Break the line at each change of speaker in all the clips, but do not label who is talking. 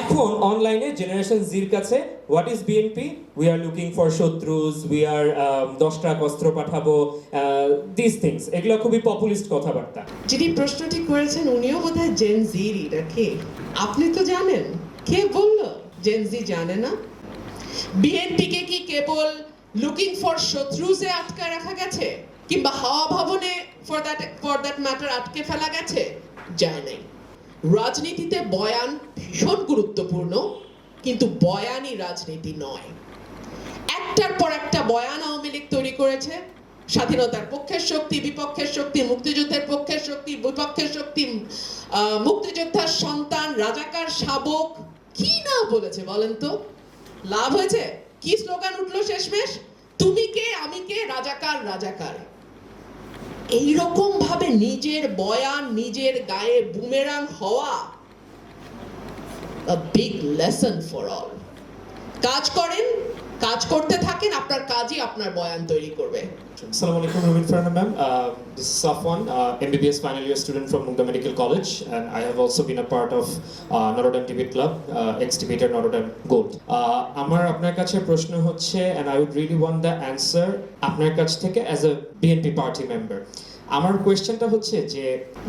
এখন অনলাইনে জেনারেশন জির কাছে what is BNP we are looking for শত্রুজ we are দশ ট্রাক অস্ত্র পাঠাবো দিস থিংস এগুলো খুবই পপুলিস্ট কথাবার্তা।
যিনি প্রশ্নটি করেছেন, উনিও বোধহয় জেন জিরই নাকি আপনি তো জানেন। কে বলল জেন জি জানে না? বিএনপি কে কি কেবল লুকিং ফর শত্রুজে আটকে রাখা গেছে? কিংবা হাওয়া ভবনে for that for that matter আটকে ফেলা গেছে? যায় নাই। রাজনীতিতে বয়ান ভীষণ গুরুত্বপূর্ণ, কিন্তু বয়ানই রাজনীতি নয়। একটার পর একটা বয়ান আওয়ামী লীগ তৈরি করেছে। স্বাধীনতার পক্ষের শক্তি, বিপক্ষের শক্তি, মুক্তিযুদ্ধের পক্ষের শক্তি, বিপক্ষের শক্তি মুক্তিযোদ্ধার সন্তান, রাজাকার, শাবক, কি না বলেছে বলেন তো? লাভ হয়েছে? কি স্লোগান উঠল শেষমেশ? তুমি কে, আমি কে, রাজাকার রাজাকার। এইরকম ভাবে নিজের বয়ান নিজের গায়ে বুমেরাং হওয়া বিগ লেসন ফর অল কাজ করেন কাজ করতে থাকেন আপনার কাজই আপনার বয়ান তৈরি করবে।
আসসালামু আলাইকুম Robin Farhan ma'am this is Safwan MBBS final year student from Mugda medical college and I have also been a part of Norodom TV club X টিভিটার নরোডাম gold আমার আপনার কাছে প্রশ্ন হচ্ছে and I would really want the answer আপনার কাছ থেকে as a BNP party member আমার কোয়েশ্চেনটা হচ্ছে যে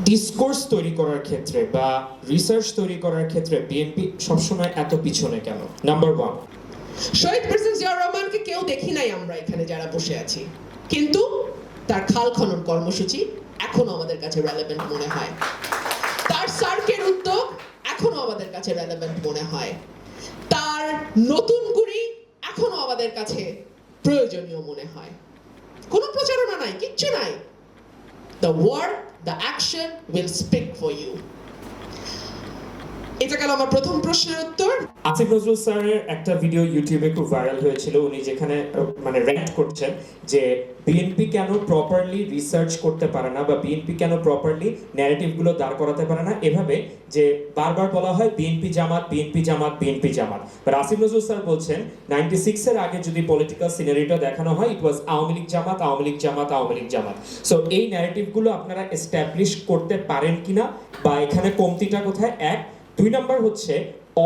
ডিসকোর্স তৈরি করার ক্ষেত্রে বা রিসার্চ তৈরি করার ক্ষেত্রে বিএনপি সবসময় এত পিছনে কেন? নাম্বার ওয়ান
শহীদ প্রেসিডেন্ট জিয়াউর রহমানকে কেউ দেখি নাই আমরা এখানে যারা বসে আছি। কিন্তু তার খাল খনন কর্মসূচি এখনও আমাদের কাছে রেলেভেন্ট মনে হয়। তার সার্কের উদ্যোগ এখনও আমাদের কাছে রেলেভেন্ট মনে হয়। তার নতুন গুড়ি এখনও আমাদের কাছে প্রয়োজনীয় মনে হয়। কোনো প্রচারণা নাই, কিচ্ছু নাই। The word the action will speak for you এটা গেল আমার প্রথম প্রশ্নের উত্তর।
আসিফ নজরুল স্যারের একটা ভিডিও ইউটিউবে খুব ভাইরাল হয়েছিল। উনি যেখানে মানে র্যান্ট করছেন যে বিএনপি কেন প্রপারলি রিসার্চ করতে পারে না বা বিএনপি কেন প্রপারলি ন্যারেটিভগুলো দাঁড় করাতে পারে না? এভাবে যে বারবার বলা হয় BNP Jamaat BNP Jamaat BNP Jamaat. But Asif Nazrul sir বলছেন নাইনটি সিক্সের আগে যদি পলিটিক্যাল সিনারিটা দেখানো হয় it was Awami League Jamaat, Awami League Jamaat, Awami League Jamaat. So এই ন্যারেটিভগুলো আপনারা এস্টাবলিশ করতে পারেন কিনা বা এখানে কমতিটা কোথায়? এক দুই নাম্বার হচ্ছে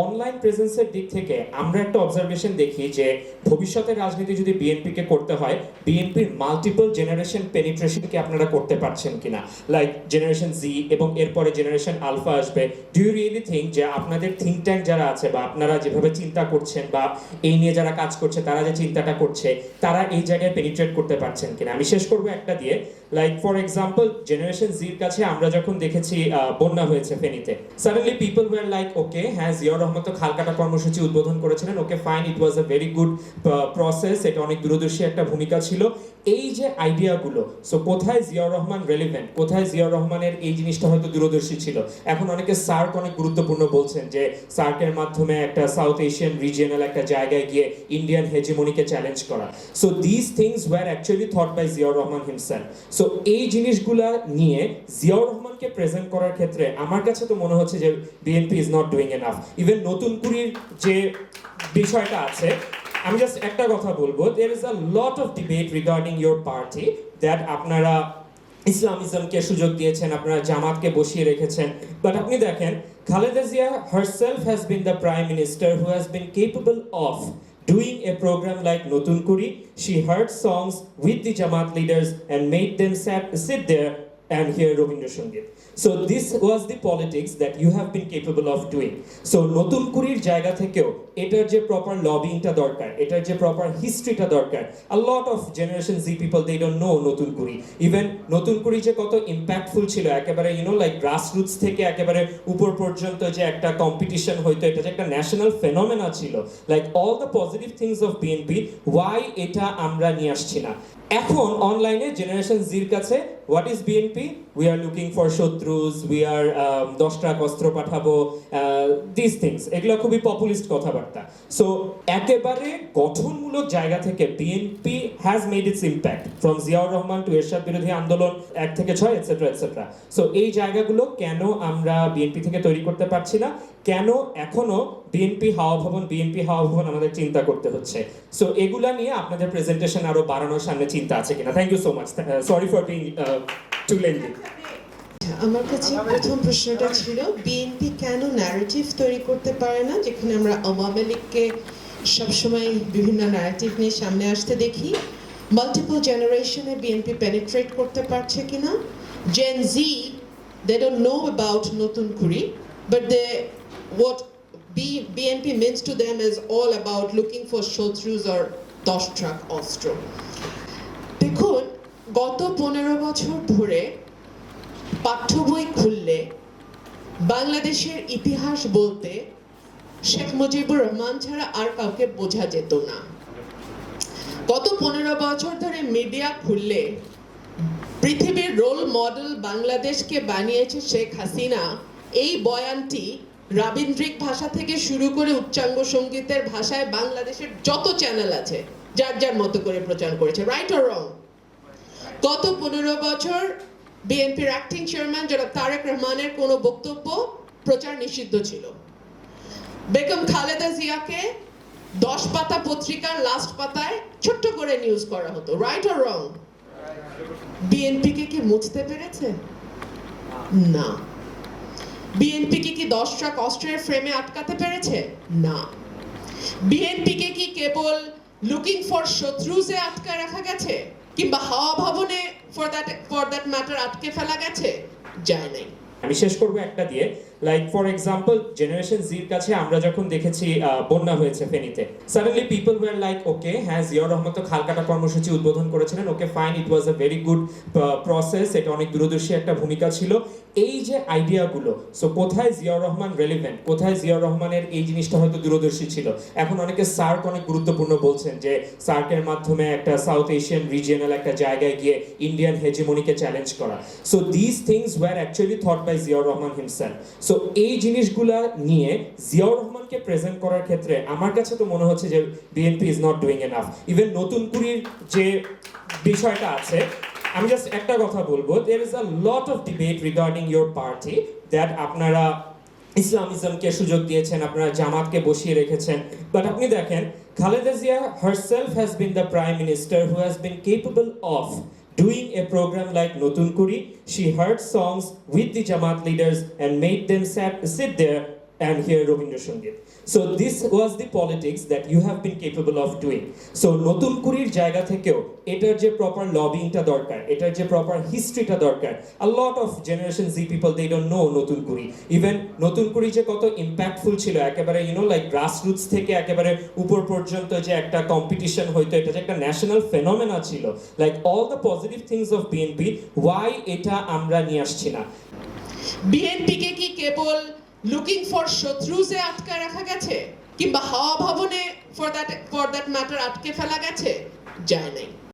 অনলাইন প্রেজেন্সের দিক থেকে আমরা একটা অবজারভেশন দেখি যে, ভবিষ্যতের রাজনীতি যদি বিএনপি কে করতে হয় বিএনপির মাল্টিপল জেনারেশন পেনিট্রেশনকে আপনারা করতে পারছেন কিনা? লাইক জেনারেশন জি এবং এরপরে জেনারেশন আলফা আসবে। ডু ইউ রিয়েলি থিঙ্ক যে আপনাদের থিঙ্ক ট্যাঙ্ক যারা আছে বা আপনারা যেভাবে চিন্তা করছেন বা এই নিয়ে যারা কাজ করছে, তারা যে চিন্তাটা করছে, তারা এই জায়গায় পেনিট্রেট করতে পারছেন কিনা? আমি শেষ করব একটা দিয়ে। লাইক ফর এক্সাম্পল জেনারেশন জির কাছে আমরা যখন দেখেছি বন্যা হয়েছে ফেনীতে suddenly people were like okay হ্যাঁ জিয়াউর রহমান তো খালকাটা কর্মসূচি উদ্বোধন করেছিলেন okay fine it was a very good process এটা অনেক দূরদর্শী একটা ভূমিকা ছিল। এই যে আইডিয়াগুলো সো কোথায় জিয়াউর রহমান রেলিভেন্ট কোথায় জিয়াউর রহমানের এই জিনিসটা হয়তো দূরদর্শী ছিল? এখন অনেকে সার্ক অনেক গুরুত্বপূর্ণ বলছেন যে, সার্কের মাধ্যমে একটা সাউথ এশিয়ান রিজিয়নাল একটা জায়গায় গিয়ে ইন্ডিয়ান হেজিমনিকে চ্যালেঞ্জ করা। So this things were actually thought by Ziaur Rahman himself so এই জিনিসগুলা নিয়ে জিয়াউর রহমানকে প্রেজেন্ট করার ক্ষেত্রে আমার কাছে তো মনে হচ্ছে যে BNP is not doing enough even নতুন কুড়ির যে বিষয়টা আছে, আমি জাস্ট একটা কথা বলব there is a lot of debate regarding your party that আপনারা ইসলামিজমকে সুযোগ দিয়েছেন, আপনারা জামাতকে বসিয়ে রেখেছেন। বাট আপনি দেখেন, Khaleda Zia herself has been the prime minister who has been capable of doing a program like Notun Kuri. She heard songs with the Jamaat leaders and made them sat, sit there and hear Robindra Sangit. So this was the politics that you have been capable of doing. So নতুন কুড়ির জায়গা থেকেও এটার যে proper লবিংটা দরকার, এটার যে proper হিস্ট্রিটা দরকার a lot of generation Z people they don't know নতুন কুড়ি ইভেন নতুন কুড়ি যে কত ইম্প্যাক্টফুল ছিল, একেবারে ইউনো লাইক গ্রাসরুটস থেকে একেবারে উপর পর্যন্ত যে একটা কম্পিটিশন হইতো এটা যে একটা ন্যাশনাল ফেনোমেনা ছিল like all the positive things of BNP why এটা আমরা নিয়ে আসছি না এখন অনলাইনে জেনারেশন জির কাছে what is BNP we are looking for শত্রুজ we are দশ ট্রাক অস্ত্র পাঠাবো দিস থিংস এগুলো খুবই পপুলিস্ট কথাবার্তা। সো একেবারে গঠনমূলক জায়গা থেকে BNP has made its impact from Ziaur Rahman to Ershad বিরোধী আন্দোলন, এক থেকে ছয় এটসেট্রা এটসেট্রা সো এই জায়গাগুলো কেন আমরা বিএনপি থেকে তৈরি করতে পারছি না? কেন এখনও বিএনপি হাওয়া ভবন বিএনপি হাওয়া ভবন আমাদের চিন্তা করতে হচ্ছে? সো এগুলা নিয়ে আপনাদের প্রেজেন্টেশন আরও বাড়ানোর সামনে চিন্তা আছে কিনা? Thank you so much sorry for being to
আচ্ছা আমার কাছে প্রথম প্রশ্নটা ছিল বিএনপি কেন ন্যারেটিভ তৈরি করতে পারে না? যেখানে আমরা আওয়ামী লীগকে সবসময় বিভিন্ন ন্যারেটিভ নিয়ে সামনে আসতে দেখি। মাল্টিপল জেনারেশনে বিএনপি পেনিট্রেট করতে পারছে কিনা? Gen Z they don't know about নতুন কুড়ি but they what B- BNP means to them is all about looking for শত্রুজ or দশ ট্রাক অস্ত্র গত পনেরো বছর ধরে পাঠ্য বই খুললে বাংলাদেশের ইতিহাস বলতে শেখ মুজিবুর রহমান ছাড়া আর কাউকে বোঝা যেত না। গত পনেরো বছর ধরে মিডিয়া খুললে পৃথিবীর রোল মডেল বাংলাদেশকে বানিয়েছে শেখ হাসিনা। এই বয়ানটি রাবীন্দ্রিক ভাষা থেকে শুরু করে উচ্চাঙ্গ সঙ্গীতের ভাষায় বাংলাদেশের যত চ্যানেল আছে, যার যার মতো করে প্রচার করেছে রাইট অর রং গত পনেরো বছর বিএনপির অ্যাক্টিং চেয়ারম্যান যারা তারেক রহমানের কোনো বক্তব্য প্রচার নিষিদ্ধ ছিল। বেগম খালেদা জিয়াকে দশ পাতা পত্রিকার লাস্ট পাতায় ছোট্ট করে নিউজ করা হতো রাইট অর রং বিএনপিকে কি মুছতে পেরেছে? না। বিএনপিকে কি দশ ট্রাক অস্ত্রের ফ্রেমে আটকাতে পেরেছে? না। বিএনপিকে কি কেবল লুকিং ফর শত্রুজে আটকে রাখা গেছে? কিংবা হাওয়া ভবনে for that for that matter আটকে ফেলা গেছে? যায় নাই।
আমি শেষ করব একটা দিয়ে। লাইক ফর এক্সাম্পল জেনারেশন জির কাছে আমরা যখন দেখেছি বন্যা হয়েছে ফেনীতে suddenly people were like okay হ্যাঁ জিয়াউর রহমান তো খালকাটা কর্মসূচি উদ্বোধন করেছিলেন okay fine it was a very good process এটা অনেক দূরদর্শী একটা ভূমিকা ছিল। এই যে আইডিয়াগুলো সো কোথায় জিয়াউর রহমান রেলিভেন্ট কোথায় জিয়াউর রহমানের এই জিনিসটা হয়তো দূরদর্শী ছিল? এখন অনেকে সার্ক অনেক গুরুত্বপূর্ণ বলছেন যে, সার্কের মাধ্যমে একটা সাউথ এশিয়ান রিজিয়নাল একটা জায়গায় গিয়ে ইন্ডিয়ান হেজিমনিকে চ্যালেঞ্জ করা। So this things were actually thought by Ziaur Rahman himself so এই জিনিসগুলা নিয়ে জিয়াউর রহমানকে প্রেজেন্ট করার ক্ষেত্রে আমার কাছে তো মনে হচ্ছে যে BNP is not doing enough even নতুন কুড়ির যে বিষয়টা আছে, আমি জাস্ট একটা কথা বলব there is a lot of debate regarding your party that আপনারা ইসলামিজমকে সুযোগ দিয়েছেন, আপনারা জামাতকে বসিয়ে রেখেছেন। বাট আপনি দেখেন, Khaleda Zia herself has been the prime minister who has been capable of doing a program like Notun Kuri. She heard songs with the Jamaat leaders and made them sat, sit there and Robindra Sangit. So, this was the politics that you have been capable of doing. So, নতুন কুড়ির জায়গা থেকেও এটার যে proper লবিংটা দরকার, এটার যে proper হিস্ট্রিটা দরকার, a lot of generation Z people, they don't know নতুন কুড়ি ইভেন নতুন কুড়ি যে কত ইম্প্যাক্টফুল ছিল, একেবারে ইউনো লাইক গ্রাসরুটস থেকে একেবারে উপর পর্যন্ত যে একটা কম্পিটিশন হইতো এটা যে একটা ন্যাশনাল ফেনোমেনা ছিল like all the positive things of BNP why এটা আমরা নিয়ে আসছি না
বিএনপিকে কি কেবল লুকিং ফর শত্রুজে আটকে রাখা গেছে, কিংবা হাওয়া ভবনে for that for that matter আটকে ফেলা গেছে, যায় নাই।